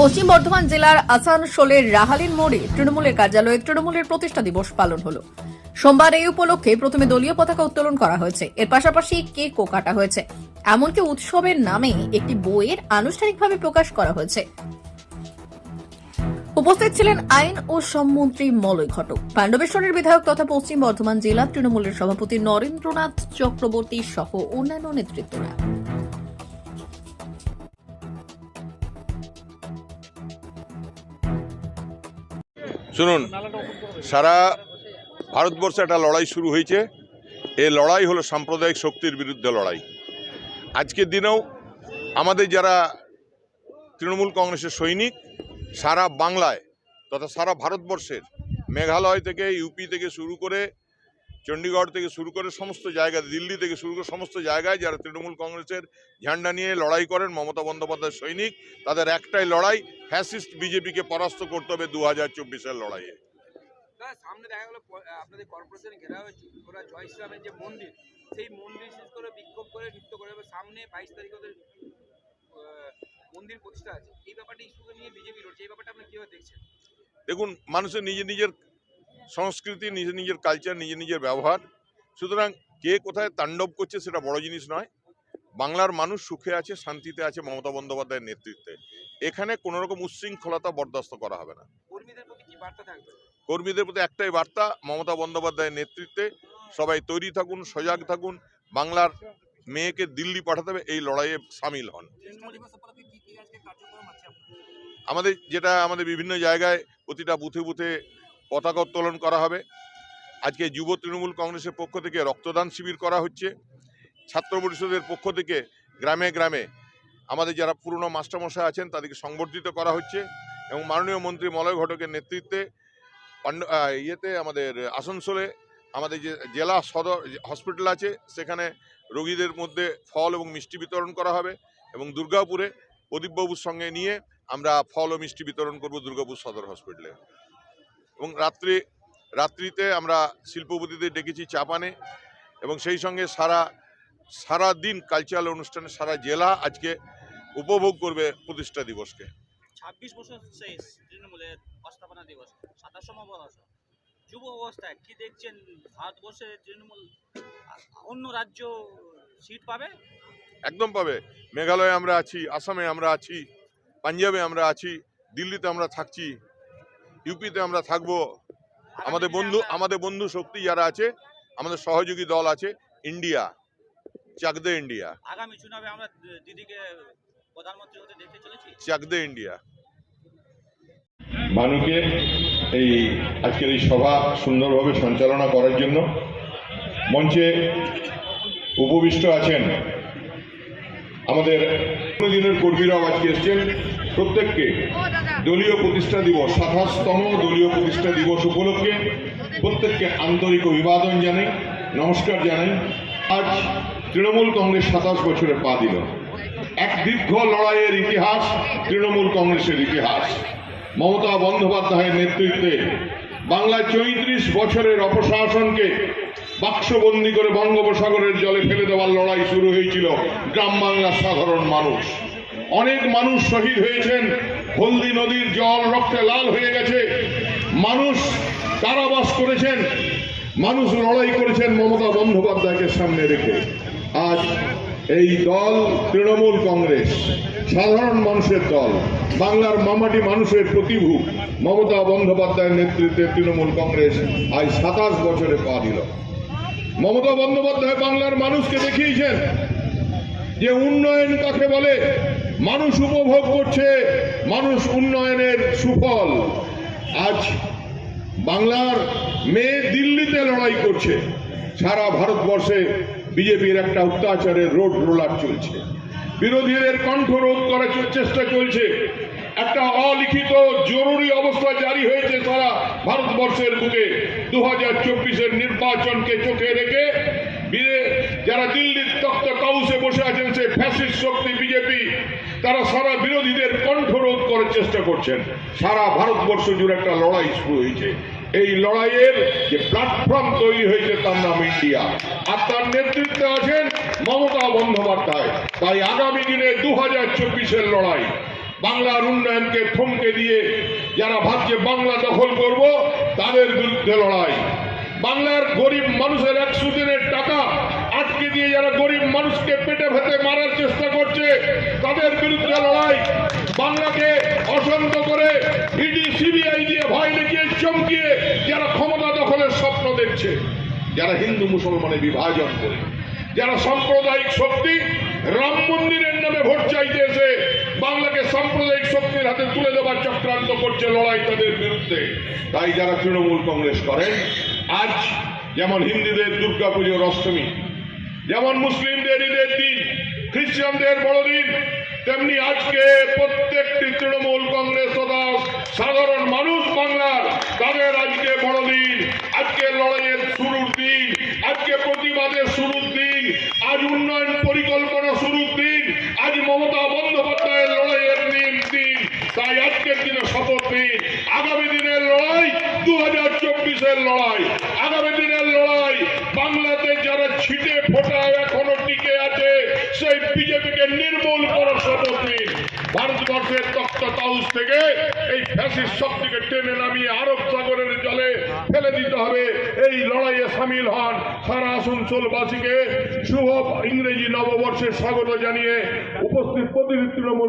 পশ্চিম বর্ধমান জেলার আসানসোলের রাহালিন মোড়ে তৃণমূলের কার্যালয়ে তৃণমূলের প্রতিষ্ঠা দিবস পালন হলো। সোমবার এই উপলক্ষে প্রথমে দলীয় পতাকা উত্তোলন করা হয়েছে। এর পাশাপাশি কেকও কাটা হয়েছে। এমনকি উৎসবের নামে একটি বইয়ের আনুষ্ঠানিকভাবে প্রকাশ করা হয়েছে। উপস্থিত ছিলেন আইন ও সম্মন্ত্রী মলয় ঘটক। পাণ্ডবেশ্বরের বিধায়ক তথা পশ্চিম বর্ধমান জেলা তৃণমূলের সভাপতি নরেন্দ্রনাথ চক্রবর্তী সহ অন্যান্য নেতৃত্বরা। শুনুন, সারা ভারতবর্ষে একটা লড়াই শুরু হয়েছে। এই লড়াই হলো সাম্প্রদায়িক শক্তির বিরুদ্ধে লড়াই। আজকের দিনেও আমাদের যারা তৃণমূল কংগ্রেসের সৈনিক, সারা বাংলায় তথা সারা ভারতবর্ষের মেঘালয় থেকে, ইউপি থেকে শুরু করে, চণ্ডীগড় থেকে শুরু করে সমস্ত জায়গায়, দিল্লি থেকে শুরু করে সমস্ত জায়গায় যারা তৃণমূল কংগ্রেসের ঝান্ডা নিয়ে লড়াই করেন, মমতা বন্দ্যোপাধ্যায়ের সৈনিক, তাদের একটাই লড়াই ফ্যাসিস্ট বিজেপিকে পরাস্ত করতে হবে দু হাজার চব্বিশের লড়াইয়ে। সামনে দেখা গেল আপনাদের কর্পোরেশন ঘেরা হয়েছে। ওরা জয় ইসলামের যে মন্দির সেই মন্দির শেষ করে বিক্ষোভ করে নৃত্য করে। সামনে বাইশ তারিখ ওদের মন্দির প্রতিষ্ঠা আছে। এই ব্যাপারটা ইস্যুকে নিয়ে বিজেপি লড়ছে। এই ব্যাপারটা আপনি কীভাবে দেখছেন? দেখুন মানুষের নিজের নিজের সংস্কৃতি নিজের নিজের কালচার নিজের নিজের ব্যবহার। সুতরাং কে কোথায় তাণ্ডব করছে সেটা বড় জিনিস নয়। বাংলার মানুষ সুখে আছে শান্তিতে আছে মমতা বন্দ্যোপাধ্যায়ের নেতৃত্বে। এখানে কোনো রকম উচ্ছৃঙ্খলতা বরদাস্ত করা হবে না। কর্মীদের প্রতি কি বার্তা থাকবে? কর্মীদের প্রতি একটাই বার্তা মমতা বন্দ্যোপাধ্যায়ের নেতৃত্বে সবাই তৈরি থাকুন সজাগ থাকুন বাংলার মেয়েকে দিল্লি পাঠাতে হবে এই লড়াইয়ে সামিল হন? আমাদের যেটা আমাদের বিভিন্ন জায়গায় প্রতিটা বুথে বুথে পতাকা উত্তোলন করা হবে। আজকে যুব তৃণমূল কংগ্রেসের পক্ষ থেকে রক্তদান শিবির করা হচ্ছে। ছাত্র পরিষদের পক্ষ থেকে গ্রামে গ্রামে আমাদের যারা পুরনো মাস্টারমশাই আছেন, তাদেরকে সংবর্ধিত করা হচ্ছে এবং মাননীয় মন্ত্রী মলয় ঘটকের নেতৃত্বে পাণ্ড ইয়েতে আমাদের আসানসোলে আমাদের যে জেলা সদর হসপিটাল আছে, সেখানে রোগীদের মধ্যে ফল এবং মিষ্টি বিতরণ করা হবে এবং দুর্গাপুরে প্রদীপবাবুর সঙ্গে নিয়ে আমরা ফল ও মিষ্টি বিতরণ করব দুর্গাপুর সদর হসপিটালে। এবং রাত্রি, রাত্রিতে আমরা শিল্পপতিদের ডেকেছি চাপানে এবং সেই সঙ্গে সারা সারা দিন কালচারাল অনুষ্ঠানে সারা জেলা আজকে উপভোগ করবে প্রতিষ্ঠা দিবসকে। ছাব্বিশ বছর শেষ তৃণমূলের অস্থাপনা দিবস সাতাশতম বর্ষ যুব অবস্থায় কি দেখছেন? ভারতবর্ষে তৃণমূল অন্য রাজ্য সিট পাবে? একদম পাবে। মেঘালয়ে আমরা আছি আসামে আমরা আছি পাঞ্জাবে আমরা আছি দিল্লিতে আমরা থাকছি ইউপিতে আমরা থাকব। আমাদের বন্ধু আমাদের বন্ধু শক্তি যারা আছে আমাদের সহযোগী দল আছে ইন্ডিয়া চাকদে ইন্ডিয়া। আগামী চুনাবে আমরা দিদিকে ইন্ডিয়া। ভানুকে এই আজকের এই সভা সুন্দরভাবে সঞ্চালনা করার জন্য মঞ্চে উপবিষ্ট আছেন আমাদের দিনের কর্মীরাও আজকে এসছেন। প্রত্যেককে দলীয় প্রতিষ্ঠা দিবস সাতাশতম দলীয় প্রতিষ্ঠা দিবস উপলক্ষে প্রত্যেককে আন্তরিক অভিবাদন জানাই নমস্কার জানাই। আজ তৃণমূল কংগ্রেস সাতাশ বছরে পা দিল। এক দীর্ঘ লড়াইয়ের ইতিহাস, তৃণমূল কংগ্রেসের ইতিহাস। মমতা বন্দ্যোপাধ্যায়ের নেতৃত্বে বাংলায় চৌত্রিশ বছরের অপশাসনকে বাক্সবন্দি করে বঙ্গোপসাগরের জলে ফেলে দেওয়ার লড়াই শুরু হয়েছিল। গ্রাম বাংলার সাধারণ মানুষ। অনেক মানুষ শহীদ হয়েছেন। হলদি নদীর জল রক্তে লাল হয়ে গেছে। মানুষ কারাবাস করেছেন। মানুষ লড়াই করেছেন মমতা বন্দ্যোপাধ্যায়কে সামনে রেখে। আজ এই দল তৃণমূল কংগ্রেস, সাধারণ মানুষের দল, বাংলার মামাটি মানুষের প্রতিভু। মমতা বন্দ্যোপাধ্যায়ের নেতৃত্বে তৃণমূল কংগ্রেস আজ সাতাশ বছরে পা দিল। মমতা বন্দ্যোপাধ্যায় বাংলার মানুষকে দেখিয়েছেন যে উন্নয়ন কাকে বলে? মানুষ উপভোগ করছে, মানুষ উন্নয়নের সুফল। আজ বাংলার মেয়ে দিল্লিতে লড়াই করছে। সারা ভারতবর্ষে বিজেপির একটা অত্যাচারের রোড রোলার চলছে। বিরোধীদের কণ্ঠরোধ করার চেষ্টা চলছে, একটা অলিখিত জরুরি অবস্থা জারি হয়েছে সারা ভারতবর্ষের বুকে। দু হাজার চব্বিশের নির্বাচনকে চোখে রেখে যারা দিল্লির তক্ত কাউসে বসে আছেন, সে ফ্যাসিস্ট শক্তি বিজেপি, তারা সারা বিরোধীদের কণ্ঠরোধ করার চেষ্টা করছেন। সারা ভারতবর্ষ জুড়ে একটা লড়াই শুরু হয়েছে। এই লড়াইয়ের যে প্ল্যাটফর্ম তৈরি হয়েছে তার নাম ইন্ডিয়া আর তার নেতৃত্বে আছেন মমতা বন্দ্যোপাধ্যায়। তাই আগামী দিনে দু হাজার চব্বিশের লড়াই, বাংলার উন্নয়নকে থমকে দিয়ে যারা ভাবছে বাংলা দখল করব, তাদের বিরুদ্ধে লড়াই। বাংলার গরিব মানুষের একশো দিনের টাকা আটকে দিয়ে যারা গরিব মানুষকে পেটে ভেতে মারার চেষ্টা করছে, তাদের বিরুদ্ধে লড়াই। বাংলাকে অশান্ত দেখছে যারা হিন্দু মুসলমানের বিভাজন করে। যারা সাম্প্রদায়িক শক্তি রাম মন্দিরের নামে ভোট চাইতে এসে বাংলাকে সাম্প্রদায়িক শক্তির হাতে তুলে দেওয়ার চক্রান্ত করছে লড়াই তাদের বিরুদ্ধে। তাই যারা তৃণমূল কংগ্রেস করেন, আজ যেমন হিন্দুদের দুর্গাপুজোর অষ্টমী, যেমন মুসলিমদের ঈদের দিন, খ্রিস্টানদের বড়দিন, তেমনি আজকে প্রত্যেকটি তৃণমূল কংগ্রেস তথা সাধারণ মানুষ বাংলার, তাদের আজকে বড়দিন। আজকে লড়াইয়ের শুরুর দিন, আজকে প্রতিবাদের শুরুর দিন, আজ উন্নয়ন পরিকল্পনা শুরুর দিন, আজ মমতা বন্দ্যোপাধ্যায়ের লড়াইয়ের দিন দিন। তাই আজকের দিনে শপথ দিন আগামী দিনের লড়াই দু হাজার চব্বিশের লড়াই। আগামী দিনের লড়াই বাংলাতে যারা ছিটে ফোটা এখনও টিকে আছে, সেই বিজেপিকে নির্মূল করার শপথ দিন ভারতবর্ষের তক্ত তাউস থেকে এই ফ্যাসিস্ট শক্তিকে টেনে নামিয়ে আরব সাগরের ফেলে দিতে হবে। এই লড়াইয়ে সামিল হন সারা আসানসোলবাসীকে। শুভ ইংরেজি নববর্ষের স্বাগত জানিয়ে উপস্থিত প্রতিনিধি তৃণমূল